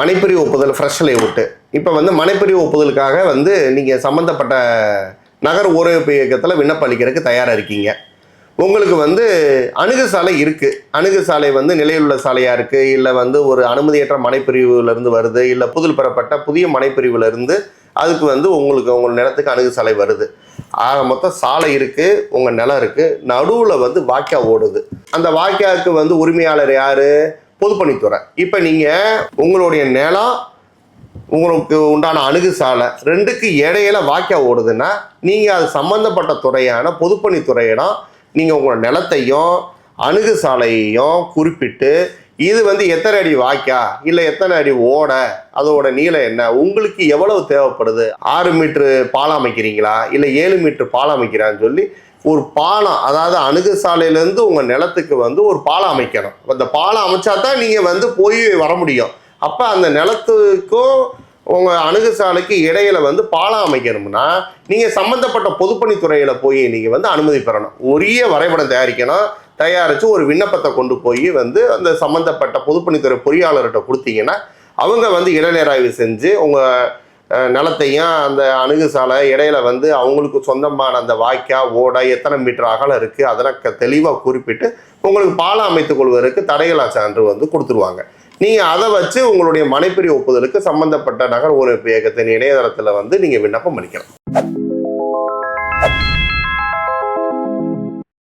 மனைப்பிரிவு ஒப்புதல் ஃப்ரெஷ் விட்டு. இப்போ வந்து மனைப்பிரிவு ஒப்புதலுக்காக வந்து நீங்கள் சம்மந்தப்பட்ட நகர் ஊரமைப்பு இயக்கத்தில் விண்ணப்பம் அளிக்கிறதுக்கு தயாராக இருக்கீங்க. உங்களுக்கு வந்து அணுகு சாலை இருக்குது அணுகு சாலை வந்து நிலையுள்ள சாலையாக இருக்குது இல்லை வந்து ஒரு அனுமதியற்ற மனைப்பிரிவுலேருந்து வருது. இல்லை புதில் பெறப்பட்ட புதிய மனைப்பிரிவுலேருந்து அதுக்கு வந்து உங்களுக்கு உங்கள் நிலத்துக்கு அணுகு சாலை வருது. ஆக மொத்தம் சாலை இருக்குது உங்கள் நிலம் இருக்குது நடுவில் வந்து வாக்கியா ஓடுது. அந்த வாய்க்காவுக்கு வந்து உரிமையாளர் யார்? பொதுப்பணித்துறை. இப்போ நீங்கள் உங்களுடைய நிலம் உங்களுக்கு உண்டான அணுகுசாலை ரெண்டுக்கு இடையில வாய்க்கா ஓடுதுன்னா நீங்கள் அது சம்மந்தப்பட்ட துறையான பொதுப்பணித்துறையிடம் நீங்கள் உங்களோட நிலத்தையும் அணுகு சாலையையும் குறிப்பிட்டு இது வந்து எத்தனை அடி வாய்க்கா இல்லை எத்தனை அடி ஓட அதோட நீளம் என்ன உங்களுக்கு எவ்வளவு தேவைப்படுது ஆறு மீட்ரு பாலம் அமைக்கிறீங்களா இல்லை ஏழு மீட்ரு பாலம் அமைக்கிறான்னு சொல்லி ஒரு பாலம் அதாவது அணுகு சாலையிலேருந்து உங்கள் நிலத்துக்கு வந்து ஒரு பாலம் அமைக்கணும். அந்த பாலம் அமைச்சா தான் நீங்கள் வந்து போய் வர முடியும். அப்போ அந்த நிலத்துக்கும் உங்கள் அணுகு சாலைக்கு இடையில வந்து பாலம் அமைக்கணும்னா நீங்கள் சம்மந்தப்பட்ட பொதுப்பணித்துறையில் போய் நீங்கள் வந்து அனுமதி பெறணும். உரிய வரைபடம் தயாரிக்கணும். தயாரித்து ஒரு விண்ணப்பத்தை கொண்டு போய் வந்து அந்த சம்மந்தப்பட்ட பொதுப்பணித்துறை பொறியாளர்கிட்ட கொடுத்தீங்கன்னா அவங்க வந்து இடநேராய்வு செஞ்சு உங்கள் நிலத்தையும் அந்த அணுகு சாலை இடையில வந்து அவங்களுக்கு சொந்தமான அந்த வாய்க்கா ஓடை எத்தனை மீட்டர் அகலம் இருக்குது அதெல்லாம் தெளிவாக குறிப்பிட்டு உங்களுக்கு பாலம் அமைத்துக் கொள்வதற்கு தடைகளா சான்று வந்து கொடுத்துருவாங்க. நீங்கள் அதை வச்சு உங்களுடைய மனைப்பிரி ஒப்புதலுக்கு சம்பந்தப்பட்ட நகர் ஊரமைப்பு இயக்கத்தின் இணையதளத்தில் வந்து நீங்கள் விண்ணப்பம் பண்ணிக்கலாம்